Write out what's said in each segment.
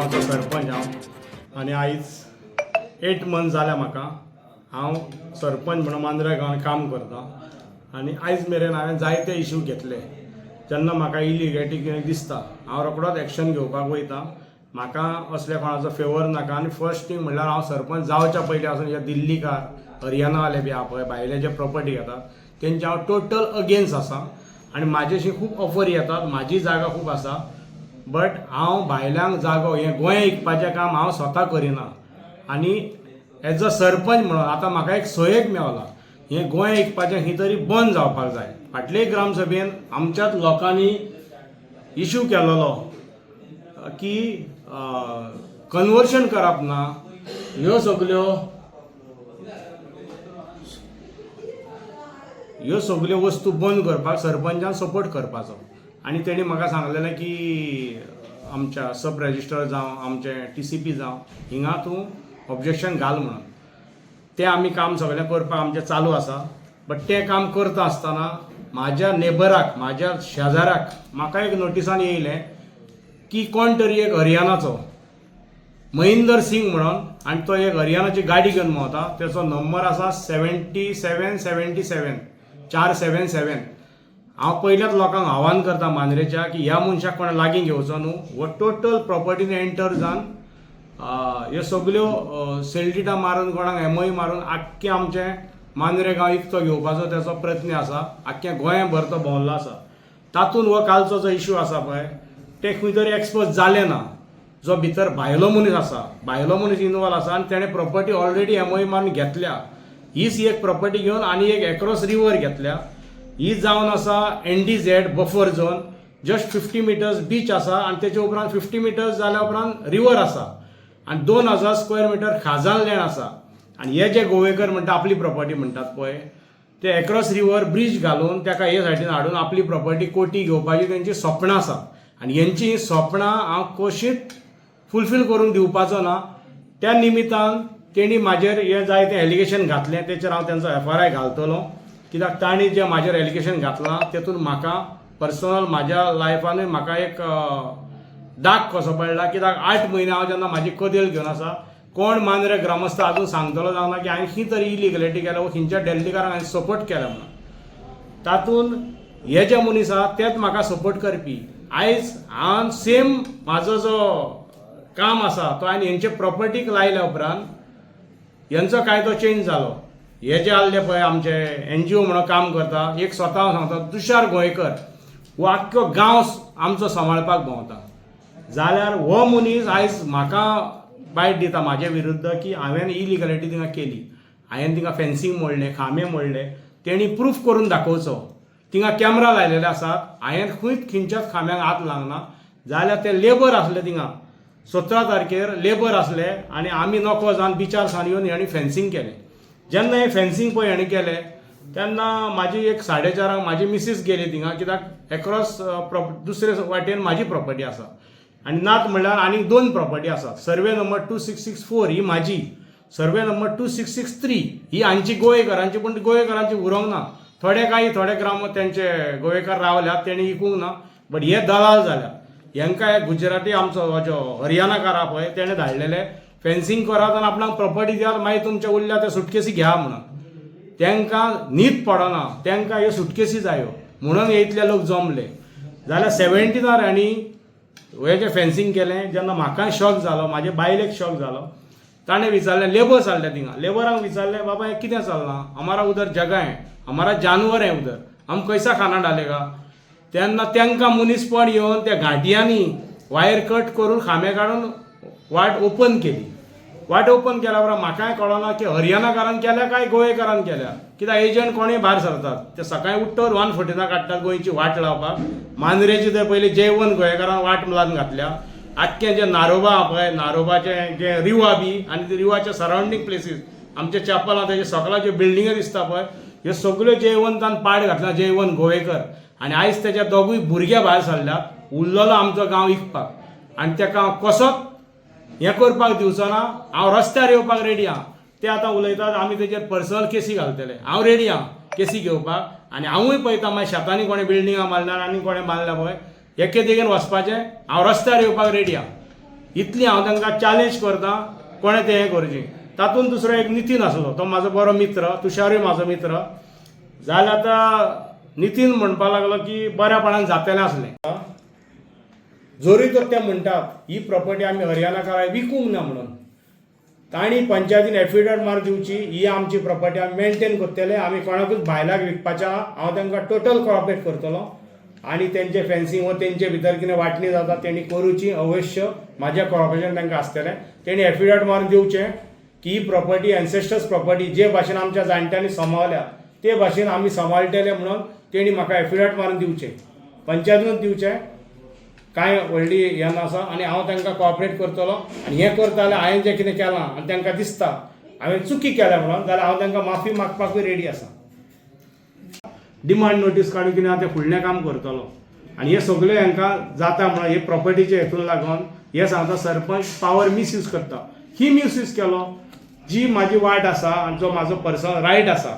Sponsor sarpanch हांव आनी आयज एट मंथ जाल्या म्हाका हांव सरपंच म्हणून मांद्रे गांवांत काम करतां. आनी आयज मेरेन हांवें जायते इश्यू घेतले. जेन्ना म्हाका इलिगेटी कितें दिसता. हांव रोखडोच एक्शन घेवपाक वयतां. म्हाका असल्या कोणाचो फेवर नाका. आनी फर्स्ट थींग म्हणल्यार हांव सरपंच जावच्या पयलीं आसून हे दिल्लीकार हरियाणावाले बी आहा पळय भायले जे प्रॉपर्टी घेतात. तेंचे हांव टोटल अगेन्स्ट आसा. आनी म्हाजे अशी खूब ऑफर येतात. म्हाजी जागा खूब आसा. बट हांव भायल्यांक जागो हें गोंय विकपाचें काम हांव स्वता करिना. आनी एज अ सरपंच म्हणून आतां म्हाका एक सयेक मेवला हें गोंय विकपाचें ही तरी बंद जावपाक जाय. फाटले ग्रामसभेन आमच्याच लोकांनी इश्यू केलोलो की कन्वर्शन करप ना ह्यो सगल्यो. ह्यो सगल्यो वस्तू बंद करपाक सरपंचान सपोर्ट करपाचो. आनी तेणी म्हाका सांगलेलें की आमच्या सब रजिस्टर जावं आमचे टी सी पी जावं हिंगा तूं ऑब्जेक्शन घाल म्हणून. तें आमी काम सगळें करपाक आमचें चालू आसा. बट तें काम करता आसतना म्हाज्या नेबराक म्हाज्या शेजाऱ्याक म्हाका एक नोटिसान येयलें. की कोण तरी एक हरियाणाचो. महेंदर सिंग म्हणून आनी तो एक हरियाणाची गाडी घेवन भोंवता तेचो नंबर आसा सेवेंटी सेवेन सेवेंटी सेवेन चार सेवन सेवन हांव पयल्याच लोकांक आव्हान करता मांद्रेच्या की ह्या मनशाक कोणा लागीं घेवचो न्हू. हो टोटल प्रॉपर्टीन एंटर जावन ह्यो सगल्यो सेल्टिटा मारून कोणाक एमओय मारून आख्खें आमचें मांद्रे गांव इकतो घेवपाचो तेचो प्रयत्न आसा. आख्खें गोंयभर तो भोंवल्लो आसा. तातूंत हो कालचो जो इश्यू आसा पळय. ते खंय तरी एक्सपोज जाले ना जो भितर भायलो मनीस आसा भायलो मनीस इनवॉल्व आसा आनी तेणें प्रॉपर्टी ऑलरेडी एमओय मारून घेतल्या. हीच एक प्रॉपर्टी घेवन आनी एक एक्रॉस रिवर घेतल्या. ही जावन आसा N D Z buffer zone just fifty meters beach आसा आनी तेच्या उपरांत फिफ्टी मिटर्स जाल्या उपरांत रिवर आसा आनी दोन हजार स्क्वेअर मिटर खाजान लँड आसा आनी हे जे गोवेकर म्हणटा आपली प्रॉपर्टी म्हणटात पळय ते एक्रॉस रिवर ब्रिज घालून ताका हे सायडीन हाडून आपली प्रॉपर्टी कोटी घेवपाची तेंची स्वप्नां आसा आनी हेंची स्वप्नां हांव कशींच फुलफील करून दिवपाचो ना त्या निमित्तान तेणी म्हाजेर हे जाय तें एलिगेशन घातलें. तेचेर हांव तेंचो एफ आर आय घालतलो. कित्याक तांणी जें म्हाजेर एलिगेशन घातलां तेतून म्हाका पर्सनल म्हाज्या लायफानूय म्हाका एक दाग कसो पडला. कित्याक आठ म्हयने हांव जेन्ना म्हाजी कदेल घेवन आसा कोण मांद्रे ग्रामस्थ आजून सांगतलो जावना की हांवें खंय तरी इलिगलिटी केल्या वो खंयच्या डेल्लीकारांक हांवें सपोर्ट केला म्हणून. तातूंत हे जे मनीस आहा तेच म्हाका सपोर्ट करपी. आयज हांव सेम म्हाजो जो काम आसा तो हांवें हेंचे प्रॉपर्टीक लायल्या उपरांत हेंचो कायदो चेंज जालो हे जे आसले पळय आमचे एन जी ओ म्हणून काम करता एक स्वता हांव सांगता तुषार गोंयकर हो आख्खो गांव आमचो सांबाळपाक भोंवता. जाल्यार हो मनीस आयज म्हाका बायट दिता म्हाजे विरुद्ध की हांवें इलिगलिटी तिंगा केली. हांवें तिंगा फेन्सींग मोडलें खांबे मोडले तेणी प्रूफ करून दाखोवचो. तिंगा कॅमेरा लायलेले आसात हांवें खंयच खंयच्याच खांब्यांक हात लागना. जाल्यार ते लेबर आसले तिंगा. सतरा तारखेर लेबर आसले आनी आमी नोको जावन बिचार सावन येवन हेणी फेन्सींग केलें. जेन्ना हें फेन्सींग पळय हेणें केलें तेन्ना म्हाजी एक साडे चारांक म्हाजी मिसीस गेली थिंगा कित्याक? एक्रॉस दुसरे वाटेन म्हाजी प्रॉपर्टी आसा. आनी नात म्हणल्यार आनीक दोन प्रॉपर्टी आसात survey number two six six four ही म्हाजी survey number two six six three ही हांची गोंयकारांची पूण गोंयकारांची उरोंक ना. थोडे काही थोडे ग्राम तेंचे गोंयकार रावल्यात तेणी विकूंक ना बट हे दलाल जाल्यात हेंकां गुजराती आमचो जो हरियाणाकार आहा पळय तेणें धाडलेले. फेन्सींग करात आनी आपणाक प्रॉपर्टी दियात मागीर तुमच्या उरल्या त्या सुटकेसी घ्या म्हणून. तेंकां न्हीद पडना तेंकां ह्यो सुटकेसी जायो. म्हणून हे इतले लोक जमले. जाल्यार सेव्हन्टीनार आनी हे जे फेन्सींग केलें जेन्ना म्हाका शॉक जालो म्हाजे बायलेक शॉक जालो ताणें विचारलें लेबर्स आहले थिंगा लेबरांक विचारलें बाबा हें कितें चल्लां? आमारा उदर जगाय. हमारा जानवर है उधर। हम कैसा खाना डालेगा? तेन्ना तेंकां मनीसपण येवन त्या घाटियांनी वायर कट करून खांबे काडून वाट ओपन केली. वाट ओपन केल्या उपरांत म्हाकाय कळना की हरियाणाकारान केल्या काय गोंयकारान केल्या? कित्याक एजंट कोणूय भायर सरतात? ते सकाळीं उठ्ठवर वन फोर्टिना काडटात गोंयची वाट लावपाक मांद्रेची ते पयलीं जेवण गोंयकारान वाट लावन घातल्या. आख्खें जें नारोबा आहा पळय नारोबाचें जें रिवा बी आनी ते रिवाच्या सरावंडींग प्लेसीस आमच्या चॅपल आहा तेजे सकलाच्यो बिल्डिंगे दिसता पळय ह्यो सगल्यो जयवंत पाड घातला जयवंत गोवेकर आनी आयज तेच्या दोगूय भुरगे भायर सरल्या उरलेलो आमचो गांव विकपाक आनी तेका हांव कसोच हें करपाक दिवचो ना हांव रस्त्यार येवपाक रेडी आहा ते आतां उलयतात आमी तेजेर पर्सनल केसी घालतले. हांव रेडी आहा केसी घेवपाक. आनी हांवूय पळयता मागीर शेतांनी कोणें बिल्डिंगा मारल्यार आनी कोणें मारल्या पळय एके देगेन वचपाचें हांव रस्त्यार येवपाक रेडी आहा इतली हांव तांकां चॅलेंज करतां कोणें तें हें करचें. तातूंत दुसरो एक नितीन आसलो तो म्हाजो बरो मित्र तुषारूय म्हाजो मित्र. जाल्यार आतां नितीन म्हणपाक लागलो की बऱ्यापणान जातलें आसलें जोरी तर ते म्हणटात ही प्रॉपर्टी आमी हरियाणाकारांक विकूंक ना म्हणून. तांणी पंचायतीन एफिडेविट मार दिवची ही आमची प्रॉपर्टी आमी मेंटेन करतले आमी कोणाकूच भायल्याक विकपाचें आहा हांव तांकां टोटल कॉपरेट करतलो. आनी तेंचे फॅन्सींग वा तेंचे भितर कितें वांटणी जाता तेणी करुची अवश्य म्हाजें कॉपरेशन तांकां आसतलें तेणी एफिडेविट मारून दिवचें की ही प्रॉपर्टी एन्सेस्टर्स प्रॉपर्टी जे भाशेन आमच्या जाणट्यांनी सांबाळल्या ते भाशेन आमी सांबाळटले म्हणून तेणी म्हाका एफिडेविट मारून दिवचें. पंचायतीनूच दिवचें. कांय व्हडली हें नासा आनी हांव तांकां कॉपरेट करतलो आनी हें करता जाल्यार हांवें जें कितें केलां आनी तांकां दिसता हांवें चुकी केल्या म्हणून जाल्यार हांव तांकां माफी मागपाकूय रेडी आसा. डिमांड नोटीस काडून कितें आहा तें फुडलें काम करतलो. आनी हे सगळें हांकां जाता म्हणून हे प्रॉपर्टीचे हेतून लागून हे सांगता सरपंच पावर मिसयूज करता. ही मिसयूज केलो जी म्हाजी वाट आसा आनी जो म्हाजो पर्सनल रायट आसा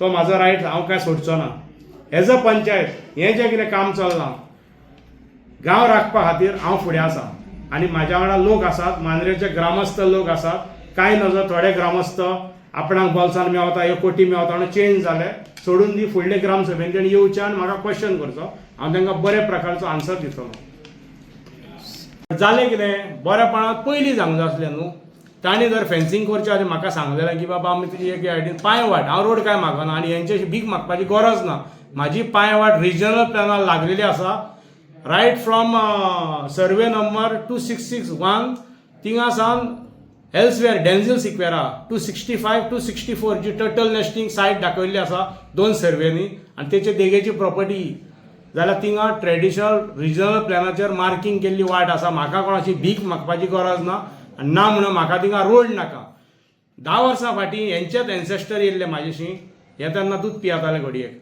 तो म्हाजो रायट हांव काय सोडचो ना. एज अ पंचायत हें जें कितें काम चल्लां गांव राखपा खातीर हांव फुडें आसा. आनी म्हाज्या वांगडा लोक आसात मांद्रेचे ग्रामस्थ लोक आसात कांय नजर थोडे ग्रामस्थ आपणाक बोल्सान मेवता एक कोटी मेवता म्हणून चेंज जाले सोडून दी फुडले ग्रामसभेन तेणी येवच्या आनी म्हाका क्वेश्चन करचो. हांव तांकां बरे प्रकारचो आन्सर दितलो. जालें कितें बरेपणान पयलीं जावंक जाय आसलें न्हू? तांणी जर फेन्सिंग करचें आनी म्हाका सांगलेलें की बाबा आमी तुजी एक आयडीन पांय वाट हांव रोड कांय मागना आनी हेंचे अशी भीक मागपाची गरज ना. म्हाजी पांय uh, वाट रिजनल प्लॅनार लागलेली आसा right from survey number two six six one थिंगा सावन elsewhere Denzil Sequeira two sixty five two sixty four जी टर्टल नेस्टिंग सायट दाखयल्ली आसा दोन सर्वेनी आनी तेचे देगेची प्रॉपर्टी जाल्यार थिंगा ट्रेडिशनल रिजनल प्लॅनाचेर मार्किंग केल्ली वाट आसा म्हाका कोणाची भीक मागपाची गरज ना. आनी ना म्हणून म्हाका तिंगा रोड नाका. धा वर्सां फाटीं हेंचेच एन्सेस्टर येयल्ले म्हाजेशी हे तेन्ना दूद पियेताले घडयेक.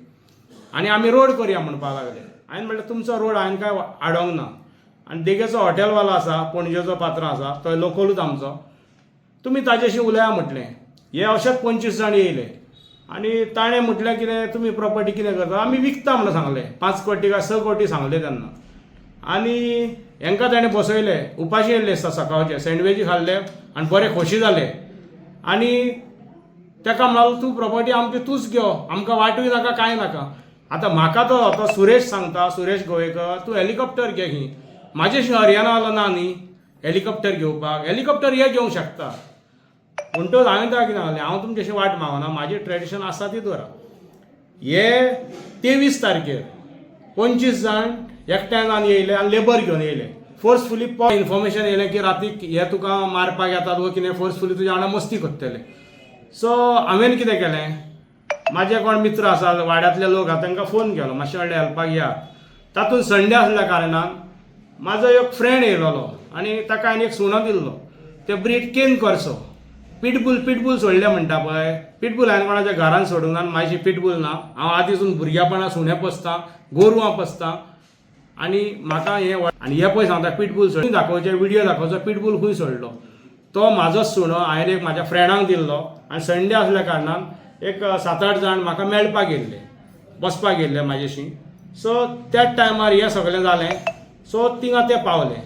आनी आमी रोड करया म्हणपाक लागले. हांवें म्हणलें तुमचो रोड हांवें कांय आडोंक ना. आनी देगेचो हॉटेलवालो आसा पणजेचो पात्र आसा तो लोकलूच आमचो. तुमी ताजेशी उलया म्हटलें. हे अशेच पंचवीस जाण येयले. आनी ताणें म्हटलें कितें तुमी प्रॉपर्टी कितें करता? आमी विकता म्हणून सांगलें. पांच कोटी काय स कोटी सांगले तेन्ना आनी हेंकां ताणें बसयले उपाशी येयल्ले आसता सकाळचे सँडविची खाल्ले आनी बरे खोशी जाले आनी ताका म्हणलो तूं प्रॉपर्टी आमची तूंच घेव आमकां वाटूय नाका कांय नाका. आतां म्हाका तो आतां सुरेश सांगता सुरेश गोवेकर तूं हॅलिकॉप्टर घे ही. म्हाजेशी हरियाणावालो ना न्ही हॅलिकॉप्टर घेवपाक हॅलिकॉप्टर हे घेवंक शकता. म्हणटच हांवें ताका कितें सांगलें हांव तुमचेशी वाट मागना म्हाजें ट्रेडिशन आसा ती दवरा हे तेवीस तारखेर पंचवीस जाण एकट्यान येयले आनी लेबर घेवन येयले फोर्सफुली इन्फॉर्मेशन येयलें की रातीक हे तुका मारपाक येतात वो कितें फोर्सफुली तुज्या वांगडा मस्ती करतले. सो हांवें कितें केलें? म्हाजे कोण मित्र आसा वाड्यांतले लोक आहा तांकां फोन केलो मातशें व्हडलें हेल्पाक या. तातूंत संडे आसल्या कारणान म्हाजो एक फ्रेंड येयलोलो आनी ताका हांवें एक सुणो दिल्लो. ते ब्रीड केन करचो पिटबूल पिटबूल सोडले म्हणटा पळय. पिटबूल हांवें कोणाच्या घरान सोडूंक ना म्हाजी पिटबूल ना. हांव आदीसून भुरग्यापणा सुणें पोसतां गोरवां पोसतां. आनी म्हाका हे आनी हे पळय सांगता पिटबूल सोड दाखोवचे व्हिडियो दाखोवचो पिटबूल खंय सोडलो तो म्हाजो सुणो हांवें एक म्हाज्या फ्रेंडाक दिल्लो. आनी संडे आसल्या कारणान एक सात आठ जाण म्हाका मेळपाक येयल्ले बसपाक येयल्ले म्हाजेशी सो त्याच टायमार हें सगळें जालें. सो तिंगा ते पावले.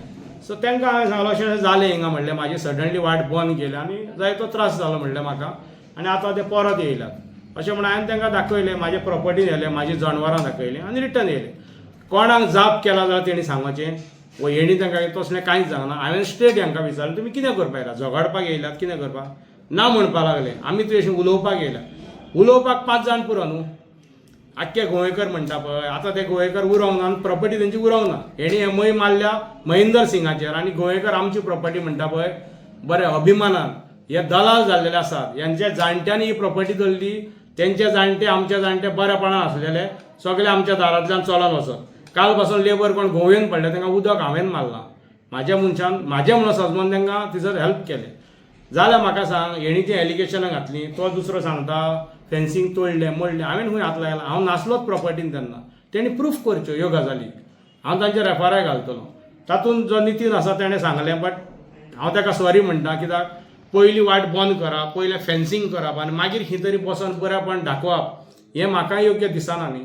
सो तांकां हांवें सांगलो अशें अशें जालें हिंगा म्हणलें. म्हाजी सडनली वाट बंद केली आनी जायतो त्रास जालो म्हणलें म्हाका आनी आतां ते परत येयल्यात. अशें म्हण हांवें तांकां दाखयलें म्हाजे प्रॉपर्टी येयलें म्हाजी जनावरां दाखयलीं आनी रिटर्न येयलें. कोणाक जाप केला जाल्यार तेणी सांगचें वो हेणी तांकां तसलें कांयच जावना हांवें स्ट्रेट हांकां विचारलें तुमी कितें करपा येयला? झगडपाक येयल्यात कितें करपाक? ना म्हणपाक लागले. आमी तुवें अशें उलोवपाक येयल्या उलोवपाक पांच जाण पुरो न्हू? आख्खे गोंयकर म्हणटा पळय आतां ते गोंयकर उरोंक ना आनी प्रॉपर्टी तेंची उरोंक ना. हेणी हे मय मारल्या महेंद्र सिंगाचेर आनी गोंयकर आमची प्रॉपर्टी म्हणटा पळय बरे अभिमानान. हे दलाल जाल्लेले आसात. हेंच्या जाणट्यांनी ही प्रॉपर्टी धरली तेंचे जाणटे आमचे जाणटे बरेपणान आसलेले सगळे आमच्या दारांतल्यान चलत वचत. काल पासून लेबर कोण गोवेन पडले तांकां उदक हांवें मारलां. म्हाज्या मनशान म्हाज्या म्हणून सजमोन तांकां थंयसर हेल्प केलें. जाल्यार म्हाका सांग हेणी जी एलिगेशनां घातलीं तो दुसरो सांगता फेन्सींग तोडलें मोडलें हांवें खंय हात लायला हांव नासलोच प्रॉपर्टीन तेन्ना तेणी प्रूफ करच्यो ह्यो गजाली. हांव तांचेर रेफाराय घालतलो. तातूंत जो नितीन आसा तेणें सांगलें बट हांव ताका सॉरी म्हणटा कित्याक? पयलीं वाट बंद करप पयलें फेन्सींग करप आनी मागीर खंय तरी बसोन बऱ्यापण दाखोवप हें म्हाका योग्य दिसना न्ही.